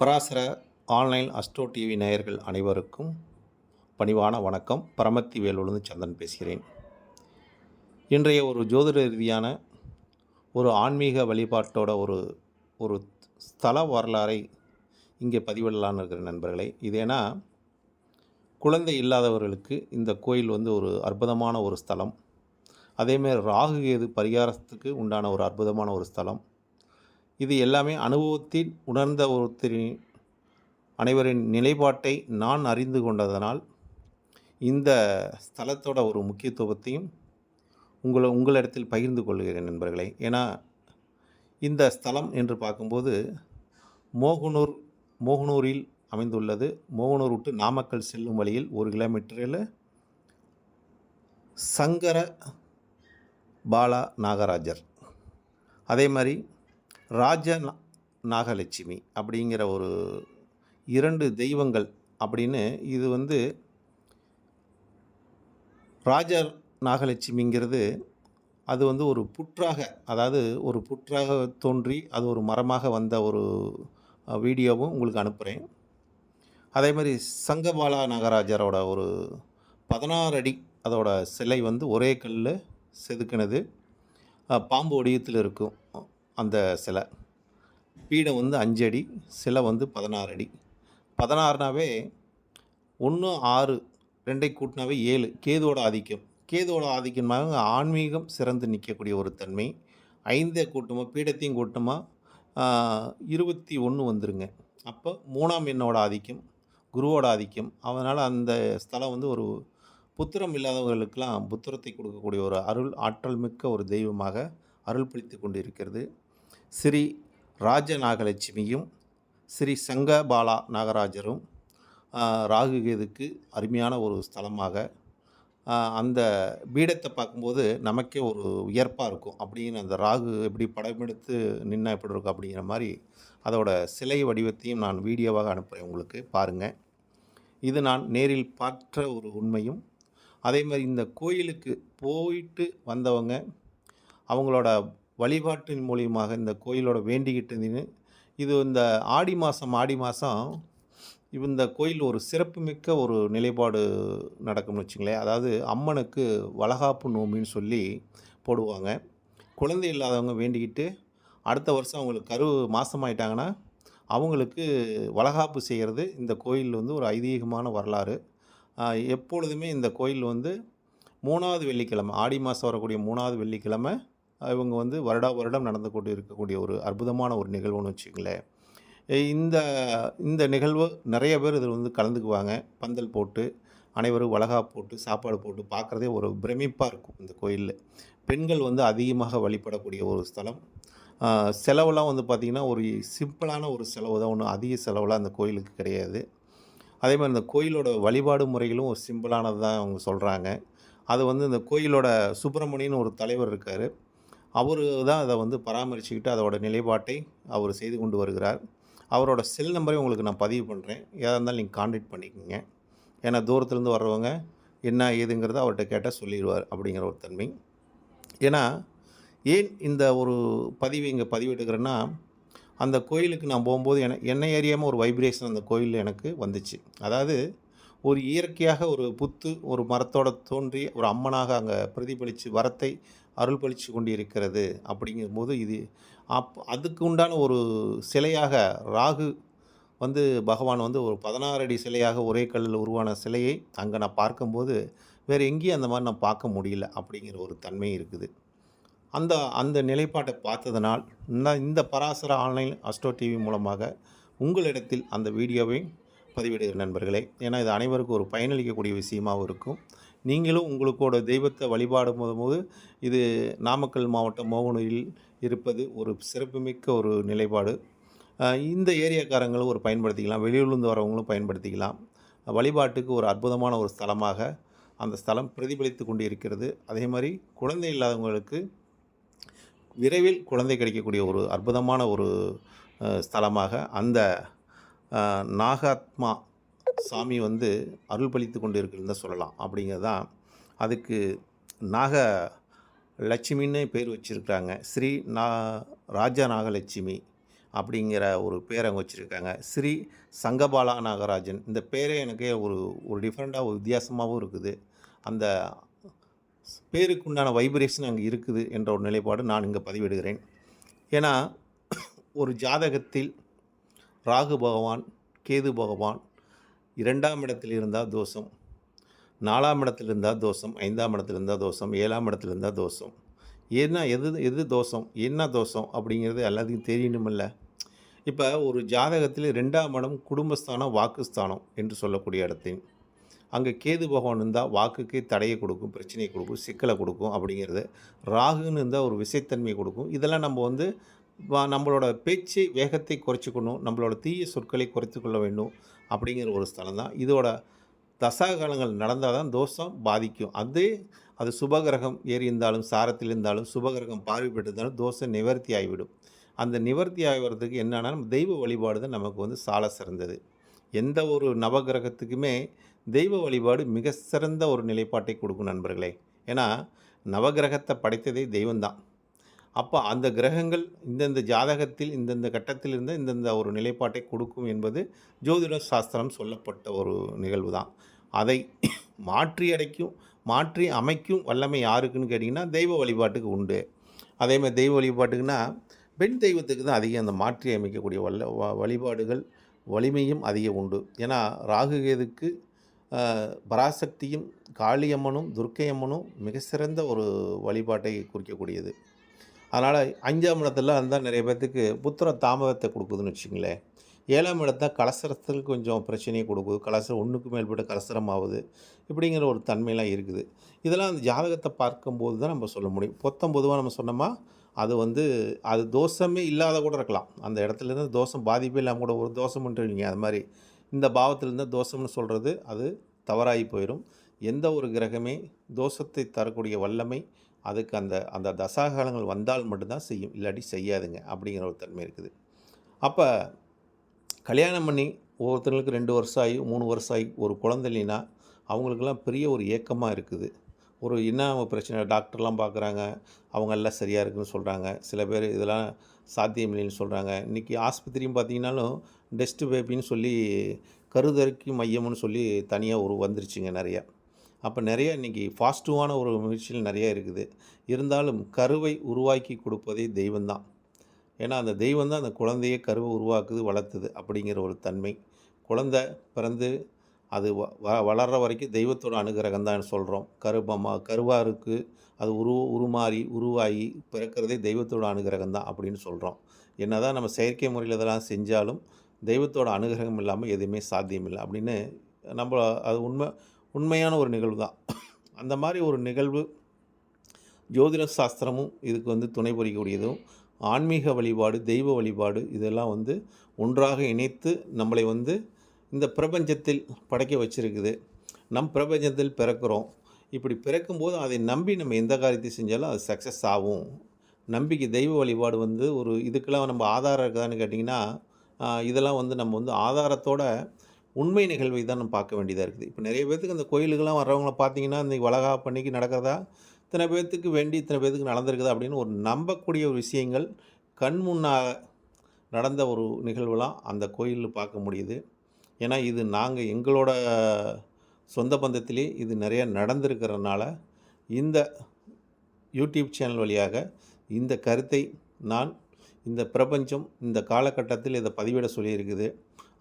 Parasara online astro TV நேயர்கள் அனைவருக்கும் பணிவான வணக்கம். பரமத்தி வேலூர்ந்து சந்தன் பேசுகிறேன். இன்றைய ஒரு ஜோதிட ரீதியான ஒரு ஆன்மீக வழிபாட்டோட ஒரு ஒரு ஸ்தல வரலாறை இங்கே பதிவிடலான்னு இருக்கிற நண்பர்களே இதேனா குழந்தை இல்லாதவர்களுக்கு இந்த கோயில் வந்து ஒரு அற்புதமான ஒரு ஸ்தலம். அதேமாரி ராகு கேது பரிகாரத்துக்கு உண்டான ஒரு அற்புதமான ஒரு ஸ்தலம். இது எல்லாமே அனுபவத்தில் உணர்ந்த ஒருத்தரின் அனைவரின் நிலைப்பாட்டை நான் அறிந்து கொண்டதனால் இந்த ஸ்தலத்தோட ஒரு முக்கியத்துவத்தையும் உங்களை உங்களிடத்தில் பகிர்ந்து கொள்கிறேன் நண்பர்களே. ஏன்னா இந்த ஸ்தலம் என்று பார்க்கும்போது மோகனூர் மோகனூரில் அமைந்துள்ளது. மோகனூர் விட்டு நாமக்கல் செல்லும் வழியில் ஒரு கிலோமீட்டரில் சங்கர பாலா நாகராஜர். அதே மாதிரி ராஜ நாகலட்சுமி அப்படிங்கிற ஒரு இரண்டு தெய்வங்கள் அப்படின்னு இது வந்து ராஜ நாகலட்சுமிங்கிறது அது வந்து ஒரு புற்றாக அதாவது ஒரு புற்றாக தோன்றி அது ஒரு மரமாக வந்த ஒரு வீடியோவும் உங்களுக்கு அனுப்புகிறேன் அதே மாதிரி சங்கபாலா நாகராஜரோட ஒரு பதினாறு அடி அதோட சிலை வந்து ஒரே கல்லில் செதுக்கினது பாம்பு வடிவத்தில் இருக்கும். அந்த சிலை. பீடம் வந்து அஞ்சு அடி சிலை வந்து பதினாறு அடி. பதினாறுனாவே ஒன்று ஆறு ரெண்டை கூட்டினாவே ஏழு. கேதுவோட ஆதிக்கம். கேதுவோட ஆதிக்கமாக ஆன்மீகம் சிறந்து நிற்கக்கூடிய ஒரு தன்மை. ஐந்தே கூட்டமாக பீடத்தையும் கூட்டமாக இருபத்தி ஒன்று வந்துருங்க. அப்போ மூணாம் எண்ணோட ஆதிக்கம் குருவோட ஆதிக்கம். அதனால் அந்த ஸ்தலம் வந்து ஒரு புத்திரம் இல்லாதவர்களுக்கெல்லாம் புத்திரத்தை கொடுக்கக்கூடிய ஒரு அருள் ஆற்றல் மிக்க ஒரு தெய்வமாக அருள் பிடித்து கொண்டிருக்கிறது. ஸ்ரீ ராஜ நாகலட்சுமியும் ஸ்ரீ சங்கபாலா நாகராஜரும் ராகுகேதுக்கு ராகு அருமையான ஒரு ஸ்தலமாக அந்த பீடத்தை பார்க்கும்போது நமக்கே ஒரு உயர்ப்பாக இருக்கும். அப்படின்னு அந்த ராகு எப்படி படம் எடுத்து நின்னா எப்படி இருக்கும் அப்படிங்கிற மாதிரி அதோட சிலை வடிவத்தையும் நான் வீடியோவாக அனுப்புகிறேன் உங்களுக்கு. பாருங்கள் இது நான் நேரில் பார்த்த ஒரு உண்மையும். அதே மாதிரி இந்த கோயிலுக்கு போயிட்டு வந்தவங்க அவங்களோட வழிபாட்டின் மூலியமாக இந்த கோயிலோட வேண்டிக்கிட்டு இது இந்த ஆடி மாதம் ஆடி மாதம் இந்த கோயில் ஒரு சிறப்புமிக்க ஒரு நிலைப்பாடு நடக்கும்னு வச்சுங்களேன். அதாவது அம்மனுக்கு வளகாப்பு நோம்பின்னு சொல்லி போடுவாங்க. குழந்தை இல்லாதவங்க வேண்டிக்கிட்டு அடுத்த வருஷம் அவங்களுக்கு கரு மாதமாயிட்டாங்கன்னா அவங்களுக்கு வளகாப்பு செய்கிறது இந்த கோயில் வந்து ஒரு ஐதீகமான வரலாறு. எப்பொழுதுமே இந்த கோயில் வந்து மூணாவது வெள்ளிக்கிழமை ஆடி மாதம் வரக்கூடிய மூணாவது வெள்ளிக்கிழமை இவங்க வந்து வருடா வருடம் நடந்து கொண்டு இருக்கக்கூடிய ஒரு அற்புதமான ஒரு நிகழ்வுன்னு வச்சுங்களேன் இந்த இந்த நிகழ்வு நிறைய பேர் இதில் வந்து கலந்துக்குவாங்க. பந்தல் போட்டு அனைவரும் வளகா போட்டு சாப்பாடு போட்டு பார்க்குறதே ஒரு பிரமிப்பாக இருக்கும் இந்த கோயிலில். பெண்கள் வந்து அதிகமாக வழிபடக்கூடிய ஒரு ஸ்தலம். செலவெலாம் செலவெல்லாம் வந்து பார்த்திங்கன்னா ஒரு சிம்பிளான ஒரு செலவு தான். ஒன்றும் அதிக செலவெலாம் அந்த கோயிலுக்கு கிடையாது. அதே மாதிரி இந்த கோயிலோட வழிபாடு முறைகளும் ஒரு சிம்பிளானது தான் அவங்க சொல்கிறாங்க. அது வந்து இந்த கோயிலோட சுப்பிரமணியன் ஒரு தலைவர் இருக்கார். அவர் தான் அதை வந்து பராமரிச்சுக்கிட்டு அதோட நிலைப்பாட்டை அவர் செய்து கொண்டு வருகிறார். அவரோட செல் நம்பரையும் உங்களுக்கு நான் பதிவு பண்ணுறேன் எதாக இருந்தாலும் நீங்கள் காண்டாக்ட் பண்ணிக்கோங்க. ஏன்னா தூரத்துலேருந்து வர்றவங்க என்ன ஏதுங்கிறத அவர்கிட்ட கேட்டால் சொல்லிடுவார் அப்படிங்கிற ஒரு தன்மை. ஏன்னா ஏன் இந்த ஒரு பதிவு இங்கே பதிவிட்டுக்கிறேன்னா அந்த கோயிலுக்கு நான் போகும்போது என என்னை அறியாமல் ஒரு வைப்ரேஷன் அந்த கோயிலில் எனக்கு வந்துச்சு. அதாவது ஒரு இயற்கையாக ஒரு புத்து ஒரு மரத்தோட தோன்றி ஒரு அம்மனாக அங்கே பிரதிபலித்து வரத்தை அருள் பளிச்சு கொண்டு இருக்கிறது அப்படிங்கும்போது இது அப் அதுக்கு உண்டான ஒரு சிலையாக ராகு வந்து பகவான் வந்து ஒரு பதினாறு அடி சிலையாக ஒரே கல்லில் உருவான சிலையை அங்கே நான் பார்க்கும்போது வேறு எங்கேயும் அந்த மாதிரி நான் பார்க்க முடியல அப்படிங்கிற ஒரு தன்மை இருக்குது. அந்த அந்த நிலைப்பாட்டை பார்த்ததனால் நான் இந்த பராசர ஆன்லைன் அஸ்ட்ரோ டிவி மூலமாக உங்களிடத்தில் அந்த வீடியோவை பதிவிடுகிற நண்பர்களே. ஏன்னா இது அனைவருக்கும் ஒரு பயனளிக்கக்கூடிய விஷயமாகவும் இருக்கும். நீங்களும் உங்களுக்கோட தெய்வத்தை வழிபாடும் போது இது நாமக்கல் மாவட்டம் மோகனூரில் இருப்பது ஒரு சிறப்புமிக்க ஒரு நிலைப்பாடு. இந்த ஏரியாக்காரங்களும் ஒரு பயன்படுத்திக்கலாம். வெளியூர்லேருந்து வரவங்களும் பயன்படுத்திக்கலாம். வழிபாட்டுக்கு ஒரு அற்புதமான ஒரு ஸ்தலமாக அந்த ஸ்தலம் பிரதிபலித்து கொண்டு இருக்கிறது அதே மாதிரி குழந்தை இல்லாதவங்களுக்கு விரைவில் குழந்தை கிடைக்கக்கூடிய ஒரு அற்புதமான ஒரு ஸ்தலமாக அந்த நாகாத்மா சாமி வந்து அருள் பளித்து கொண்டு இருக்குன்னு தான் சொல்லலாம். அப்படிங்கிறதான் அதுக்கு நாக லட்சுமின்னு பேர் வச்சுருக்காங்க ஸ்ரீ நா ராஜா நாகலட்சுமி அப்படிங்கிற ஒரு பேர் அங்கே வச்சுருக்காங்க. ஸ்ரீ சங்கபாலா நாகராஜன். இந்த பேரே எனக்கு ஒரு ஒரு டிஃப்ரெண்ட்டாக ஒரு வித்தியாசமாகவும் இருக்குது. அந்த பேருக்குண்டான வைப்ரேஷன் அங்கே இருக்குது என்ற ஒரு நிலைப்பாடு நான் இங்கே பதிவிடுகிறேன். ஏன்னா ஒரு ஜாதகத்தில் ராகு பகவான் கேது பகவான் இரண்டாம் இடத்தில் இருந்தால் தோஷம். நாலாம் இடத்துல இருந்தால் தோஷம். ஐந்தாம் இடத்துல இருந்தால் தோஷம். ஏழாம் இடத்துல இருந்தால் தோஷம். என்ன எது எது தோஷம்? என்ன தோஷம்? அப்படிங்கிறது எல்லாத்துக்கும் தெரியணுமில்ல. இப்போ ஒரு ஜாதகத்தில் ரெண்டாம் இடம் குடும்பஸ்தானம் வாக்குஸ்தானம் என்று சொல்லக்கூடிய இடத்தின். அங்கே கேது பகவான் இருந்தால் வாக்குக்கு தடையை கொடுக்கும் பிரச்சனையை கொடுக்கும் சிக்கலை கொடுக்கும் அப்படிங்கிறது. ராகுன்னு இருந்தால் ஒரு விசைத்தன்மையை கொடுக்கும். இதெல்லாம் நம்ம வந்து நம்மளோட பேச்சு வேகத்தை குறைச்சிக்கணும் நம்மளோட தீய சொற்களை குறைத்து கொள்ள வேண்டும் அப்படிங்கிற ஒரு ஸ்தலம் தான் இதோட தசாகாலங்கள் நடந்தால் தான் தோஷம் பாதிக்கும். அதே அது சுபகிரகம் ஏறி இருந்தாலும் சாரத்தில் இருந்தாலும் சுபகிரகம் பார்வைப்பட்டிருந்தாலும் தோஷம் நிவர்த்தி ஆகிவிடும். அந்த நிவர்த்தி ஆகிறதுக்கு என்னென்னா தெய்வ வழிபாடு தான் நமக்கு வந்து சால சிறந்தது. எந்த ஒரு நவகிரகத்துக்குமே தெய்வ வழிபாடு மிக சிறந்த ஒரு நிலைப்பாட்டை கொடுக்கும் நண்பர்களே. ஏன்னா நவகிரகத்தை படைத்ததே தெய்வம்தான். அப்போ அந்த கிரகங்கள் இந்தந்த ஜாதகத்தில் இந்தந்த கட்டத்தில் இருந்து இந்தந்த ஒரு நிலைப்பாட்டை கொடுக்கும் என்பது ஜோதிட சாஸ்திரம் சொல்லப்பட்ட ஒரு நிகழ்வு தான் அதை மாற்றி அடைக்கும் மாற்றி அமைக்கும் வல்லமை யாருக்குன்னு கேட்டிங்கன்னா தெய்வ வழிபாட்டுக்கு உண்டு. அதே மாதிரி தெய்வ வழிபாட்டுக்குன்னா பெண் தெய்வத்துக்கு தான் அதிகம் அந்த மாற்றி அமைக்கக்கூடிய வல்ல வ- வழிபாடுகள் வலிமையும் அதிகம் உண்டு. ஏன்னா ராகு கேதுக்கு பராசக்தியும் காளியம்மனும் துர்க்கையம்மனும் மிக சிறந்த ஒரு வழிபாட்டை குறிக்கக்கூடியது. அதனால் அஞ்சாம் இடத்துல இருந்தால் நிறைய பேர்த்துக்கு புத்திர தாமதத்தை கொடுக்குதுன்னு வச்சுங்களேன் ஏழாம் இடத்த கலசரத்துக்கு கொஞ்சம் பிரச்சனையை கொடுக்குது. கலசரம் ஒன்றுக்கு மேற்பட்ட கலசரம் ஆகுது இப்படிங்கிற ஒரு தன்மையெல்லாம் இருக்குது. இதெல்லாம் அந்த ஜாதகத்தை பார்க்கும்போது தான் நம்ம சொல்ல முடியும். பொத்தம் பொதுவாக நம்ம சொன்னோமா அது வந்து அது தோஷமே இல்லாத கூட இருக்கலாம். அந்த இடத்துலேருந்து தோஷம் பாதிப்பே இல்லாமல் கூட ஒரு தோஷம்ன்றீங்க அது மாதிரி இந்த பாவத்திலேருந்து தோஷம்னு சொல்கிறது அது தவறாகி போயிடும் எந்த ஒரு கிரகமே தோஷத்தை தரக்கூடிய வல்லமை அதுக்கு அந்த அந்த தசாகாலங்கள் வந்தால் மட்டும்தான் செய்யும். இல்லாட்டி செய்யாதுங்க அப்படிங்கிற ஒரு தன்மை இருக்குது. அப்போ கல்யாணம் பண்ணி ஒவ்வொருத்தங்களுக்கு ரெண்டு வருஷம் ஆகி மூணு வருஷம் ஆகி ஒரு குழந்தை இல்லைன்னா அவங்களுக்கெல்லாம் பெரிய ஒரு ஏக்கமாக இருக்குது. ஒரு என்ன பிரச்சனை டாக்டர்லாம் பார்க்குறாங்க அவங்க எல்லாம் சரியாக இருக்குன்னு சொல்கிறாங்க சில பேர் இதெல்லாம் சாத்தியம் இல்லைன்னு சொல்கிறாங்க இன்றைக்கி ஆஸ்பத்திரியும் பார்த்தீங்கன்னாலும் டெஸ்ட் பேபின்னு சொல்லி கருதறிக்கு மையம்னு சொல்லி தனியாக ஒரு வந்துருச்சுங்க நிறையா. அப்போ நிறைய இன்றைக்கி ஃபாஸ்ட்டுவான ஒரு முயற்சிகள் நிறைய இருக்குது. இருந்தாலும் கருவை உருவாக்கி கொடுப்பதே தெய்வம்தான். ஏன்னா அந்த தெய்வம் தான் அந்த குழந்தையை கருவை உருவாக்குது வளர்த்துது அப்படிங்கிற ஒரு தன்மை. குழந்தை பிறந்து அது வ வளர்கிற வரைக்கும் தெய்வத்தோட அனுகிரகம் தான் சொல்கிறோம் கருப்பமா கருவாக இருக்குது அது உரு உருமாறி உருவாகி பிறக்கிறதே தெய்வத்தோட அனுகிரகம் தான் அப்படின்னு சொல்கிறோம் என்ன தான் நம்ம செயற்கை முறையில் இதெல்லாம் செஞ்சாலும் தெய்வத்தோட அனுகிரகம் இல்லாமல் எதுவுமே சாத்தியமில்லை அப்படின்னு நம்ம அது உண்மை உண்மையான ஒரு நிகழ்வு தான் அந்த மாதிரி ஒரு நிகழ்வு ஜோதிட சாஸ்திரமும் இதுக்கு வந்து துணை புரியக்கூடியதும் ஆன்மீக வழிபாடு தெய்வ வழிபாடு இதெல்லாம் வந்து ஒன்றாக இணைத்து நம்மளை வந்து இந்த பிரபஞ்சத்தில் படைக்க வச்சிருக்குது. நம் பிரபஞ்சத்தில் பிறக்கிறோம். இப்படி பிறக்கும்போது அதை நம்பி நம்ம எந்த காரியத்தை செஞ்சாலும் அது சக்ஸஸ் ஆகும். நம்பிக்கை தெய்வ வழிபாடு வந்து ஒரு இதுக்கெல்லாம் நம்ம ஆதாரம் இருக்குதான்னு கேட்டிங்கன்னா இதெல்லாம் வந்து நம்ம வந்து ஆதாரத்தோட உண்மை நிகழ்வை தான் நம்ம பார்க்க வேண்டியதாக இருக்குது. இப்போ நிறைய பேர்த்துக்கு அந்த கோயிலுக்கெல்லாம் வர்றவங்கள பார்த்தீங்கன்னா இந்த வளகா பண்ணிக்கு நடக்கிறதா இத்தனை பேர்த்துக்கு வேண்டி இத்தனை பேர்த்துக்கு நடந்திருக்குதா அப்படின்னு ஒரு நம்பக்கூடிய ஒரு விஷயங்கள் கண் முன்னாக நடந்த ஒரு நிகழ்வுலாம் அந்த கோயிலில் பார்க்க முடியுது. ஏன்னா இது நாங்கள் எங்களோட சொந்த பந்தத்திலே இது நிறைய நடந்திருக்கிறதுனால இந்த யூடியூப் சேனல் வழியாக இந்த கருத்தை நான் இந்த பிரபஞ்சம் இந்த காலகட்டத்தில் இதை பதிவிட சொல்லியிருக்குது.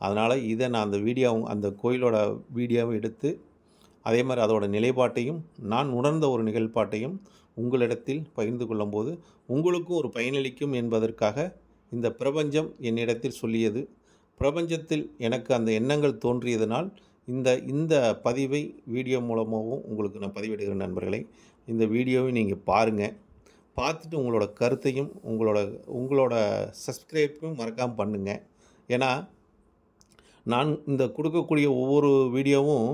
அதனால் இதை நான் அந்த வீடியோவும் அந்த கோயிலோட வீடியோவை எடுத்து அதே மாதிரி அதோட நிலைப்பாட்டையும் நான் உணர்ந்த ஒரு நிகழ்பாட்டையும் உங்களிடத்தில் பகிர்ந்து கொள்ளும்போது உங்களுக்கும் ஒரு பயனளிக்கும் என்பதற்காக இந்த பிரபஞ்சம் என்னிடத்தில் சொல்லியது. பிரபஞ்சத்தில் எனக்கு அந்த எண்ணங்கள் தோன்றியதனால் இந்த இந்த பதிவை வீடியோ மூலமாகவும் உங்களுக்கு நான் பதிவிடுகிறேன் நண்பர்களை. இந்த வீடியோவை நீங்கள் பாருங்கள் பார்த்துட்டு உங்களோட கருத்தையும் உங்களோட உங்களோட சப்ஸ்கிரைப்பையும் மறக்காமல் பண்ணுங்கள் ஏன்னா நான் இந்த கொடுக்கக்கூடிய ஒவ்வொரு வீடியோவும்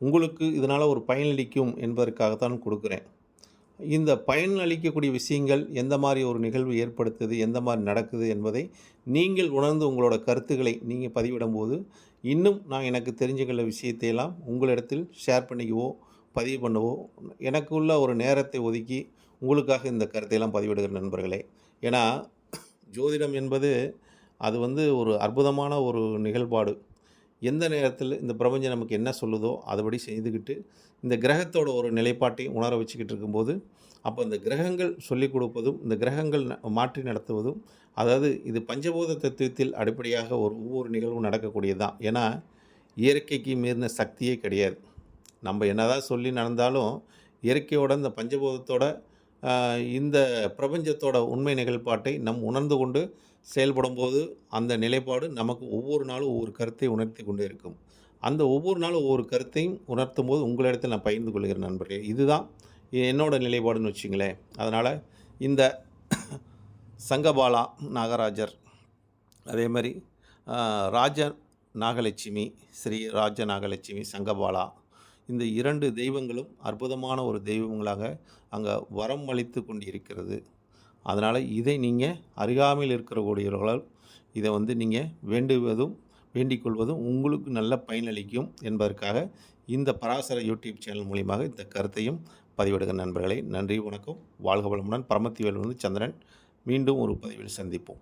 உங்களுக்கு இதனால் ஒரு பயனளிக்கும் என்பதற்காகத்தான் கொடுக்குறேன். இந்த பயன் அளிக்கக்கூடிய விஷயங்கள் எந்த மாதிரி ஒரு நிகழ்வு ஏற்படுத்துது எந்த மாதிரி நடக்குது என்பதை நீங்கள் உணர்ந்து உங்களோட கருத்துக்களை நீங்கள் பதிவிடும்போது இன்னும் நான் எனக்கு தெரிஞ்சுக்கொள்ள விஷயத்தையெல்லாம் உங்களிடத்தில் ஷேர் பண்ணிக்கவோ பதிவு பண்ணவோ எனக்கு உள்ள ஒரு நேரத்தை ஒதுக்கி உங்களுக்காக இந்த கருத்தையெல்லாம் பதிவிடுகிற நண்பர்களே. ஏன்னா ஜோதிடம் என்பது அது வந்து ஒரு அற்புதமான ஒரு நிகழ்பாடு. எந்த நேரத்தில் இந்த பிரபஞ்சம் நமக்கு என்ன சொல்லுதோ அதுபடி செய்துக்கிட்டு இந்த கிரகத்தோட ஒரு நிலைப்பாட்டை உணர வச்சுக்கிட்டு இருக்கும்போது அப்போ இந்த கிரகங்கள் சொல்லிக் கொடுப்பதும் இந்த கிரகங்கள் ந- மாற்றி நடத்துவதும் அதாவது இது பஞ்சபூத தத்துவத்தில் அடிப்படையாக ஒரு ஒவ்வொரு நிகழ்வும் நடக்கக்கூடியது தான். ஏன்னா இயற்கைக்கு மீறின சக்தியே கிடையாது. நம்ம என்னதான் சொல்லி நடந்தாலும் இயற்கையோட இந்த பஞ்சபூதத்தோட இந்த பிரபஞ்சத்தோட உண்மை நிகழ்பாட்டை நம் உணர்ந்து கொண்டு செயல்படும் போது அந்த நிலைப்பாடு நமக்கு ஒவ்வொரு நாளும் ஒவ்வொரு கருத்தை உணர்த்தி கொண்டே இருக்கும். அந்த ஒவ்வொரு நாளும் ஒவ்வொரு கருத்தையும் உணர்த்தும் போது உங்களிடத்தில் நான் பகிர்ந்து கொள்கிறேன் நண்பர்களே. இதுதான் என்னோட நிலைப்பாடுன்னு வச்சுங்களேன். அதனால் இந்த சங்கபாலா நாகராஜர் அதே மாதிரி ராஜ நாகலட்சுமி ஸ்ரீ ராஜ நாகலட்சுமி சங்கபாலா இந்த இரண்டு தெய்வங்களும் அற்புதமான ஒரு தெய்வங்களாக அங்கே வரம் அளித்து கொண்டு இருக்கிறது அதனால் இதை நீங்கள் அருகாமையில் இருக்கிறக்கூடியவர்களால் இதை வந்து நீங்கள் வேண்டுவதும் வேண்டிக் கொள்வதும் உங்களுக்கு நல்ல பயனளிக்கும் என்பதற்காக இந்த பராசர யூடியூப் சேனல் மூலியமாக இந்த கருத்தையும் பதிவிடுக நண்பர்களை. நன்றி வணக்கம். வாழ்க வளமுடன். பரமத்திவேல் வந்து சந்திரன். மீண்டும் ஒரு பதிவில் சந்திப்போம்.